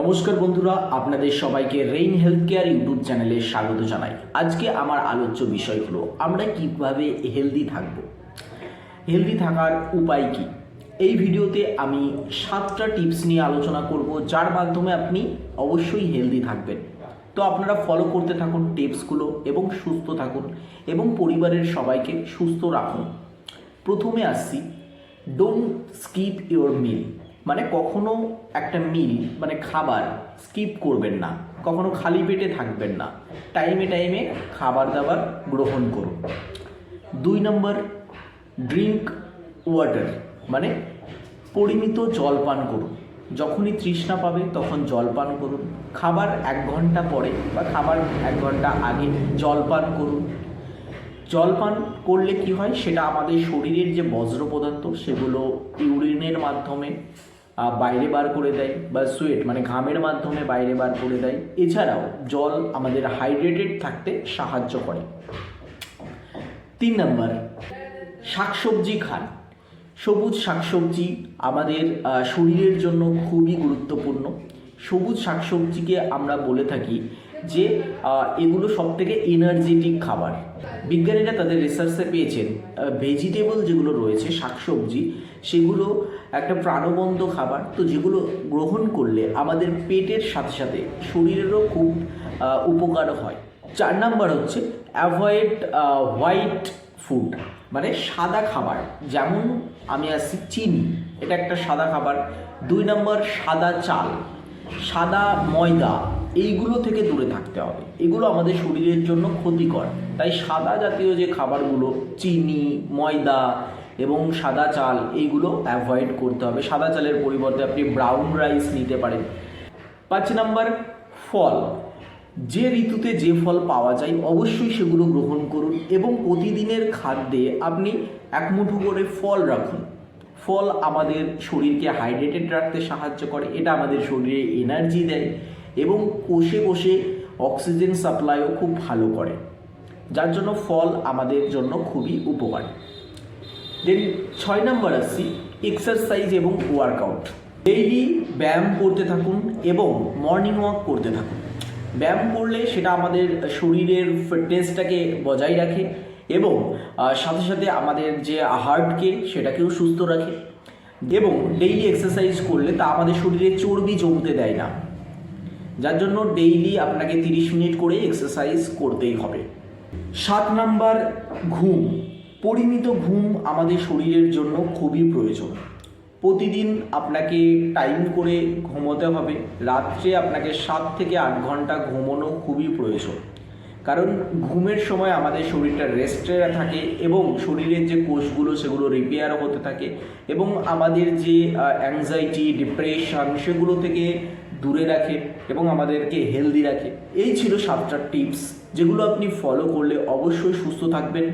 নমস্কার বন্ধুরা, আপনাদের সবাইকে রেইন হেলথ কেয়ার ইউটিউব চ্যানেলে স্বাগত জানাই। আজকে আমার আলোচ্য বিষয় হলো, আমরা কীভাবে হেলদি থাকব? হেলদি থাকার উপায় কি? এই ভিডিওতে আমি সাতটা টিপস নিয়ে আলোচনা করব, যার মাধ্যমে আপনি অবশ্যই হেলদি থাকবেন। তো আপনারা ফলো করতে থাকুন টিপসগুলো এবং সুস্থ থাকুন এবং পরিবারের সবাইকে সুস্থ রাখুন। প্রথমে আসছি ডোন্ট স্কিপ ইওর মিল মানে কখনো একটা মিল মানে খাবার স্কিপ করবেন না। কখনো খালি পেটে থাকবেন না। টাইমে টাইমে খাবার দাবার গ্রহণ করুন। দুই নম্বর ড্রিঙ্ক ওয়াটার মানে পরিমিত জল পান করুন। যখনই তৃষ্ণা পাবে তখন জল পান করুন। খাবার এক ঘণ্টা পরে বা খাবার এক ঘণ্টা আগে জল পান করুন। জলপান করলে কি হয়? সেটা আমাদের শরীরের যে বজ্র পদার্থ সেগুলো ইউরিনের মাধ্যমে বাইরে বার করে দেয় বা সুয়েট মানে ঘামের মাধ্যমে বাইরে বার করে দেয়। এছাড়াও জল আমাদের হাইড্রেটেড থাকতে সাহায্য করে। তিন নম্বর, শাকসবজি খান। সবুজ শাকসবজি আমাদের শরীরের জন্য খুবই গুরুত্বপূর্ণ। সবুজ শাকসবজিকে আমরা বলে থাকি যে এগুলো সব থেকে এনার্জেটিক খাবার। বিজ্ঞানীরা তাদের রিসার্চে পেয়েছেন ভেজিটেবল যেগুলো রয়েছে, শাকসবজি, সেগুলো একটা প্রাণবন্ত খাবার, তো যেগুলো গ্রহণ করলে আমাদের পেটের সাথে সাথে শরীরেরও খুব উপকার হয়। চার নাম্বার হচ্ছে অ্যাভয়েড হোয়াইট ফুড মানে সাদা খাবার। যেমন আমি আসছি চিনি, এটা একটা সাদা খাবার। দুই নম্বর সাদা চাল, সাদা ময়দা। এইগুলো থেকে দূরে থাকতে হবে। এগুলো আমাদের শরীরের জন্য ক্ষতিকর। তাই সাদা জাতীয় যে খাবারগুলো, চিনি, ময়দা এবং সাদা চাল, এইগুলো অ্যাভয়েড করতে হবে। সাদা চালের পরিবর্তে আপনি ব্রাউন রাইস নিতে পারেন। পাঁচ নাম্বার, ফল। যে ঋতুতে যে ফল পাওয়া যায়, অবশ্যই সেগুলো গ্রহণ করুন এবং প্রতিদিনের খাদ্যে আপনি এক মুঠো করে ফল রাখুন। ফল আমাদের শরীরকে হাইড্রেটেড রাখতে সাহায্য করে। এটা আমাদের শরীরে এনার্জি দেয়। এবং কোষে কোষে অক্সিজেন সাপ্লাইও খুব ভালো করে, যার জন্য ফল আমাদের জন্য খুবই উপকারী। দেন ছয় নম্বর আসছি এক্সারসাইজ এবং ওয়ার্কআউট ডেইলি ব্যায়াম করতে থাকুন এবং মর্নিং ওয়াক করতে থাকুন। ব্যায়াম করলে সেটা আমাদের শরীরের ফিটনেসটাকে বজায় রাখে এবং সাথে সাথে আমাদের যে হার্টকে সেটাকেও সুস্থ রাখে। এবং ডেইলি এক্সারসাইজ করলে তা আমাদের শরীরে চর্বি জমতে দেয় না। যার জন্য ডেইলি আপনাকে তিরিশ মিনিট করে এক্সারসাইজ করতেই হবে। সাত নাম্বার, ঘুম। পরিমিত ঘুম আমাদের শরীরের জন্য খুবই প্রয়োজন। প্রতিদিন আপনাকে টাইম করে ঘুমোতে হবে। রাত্রে আপনাকে সাত থেকে আট ঘণ্টা ঘুমোনো খুবই প্রয়োজন। কারণ ঘুমের সময় আমাদের শরীরটা রেস্টে থাকে এবং শরীরের যে কোষগুলো সেগুলো রিপেয়ার হতে থাকে এবং আমাদের যে অ্যাংজাইটি ডিপ্রেশন সেগুলো থেকে দূরে রাখে এবং আমাদেরকে হেলদি রাখে। এই ছিল সাতটা টিপস যেগুলো আপনি ফলো করলে অবশ্যই সুস্থ থাকবেন।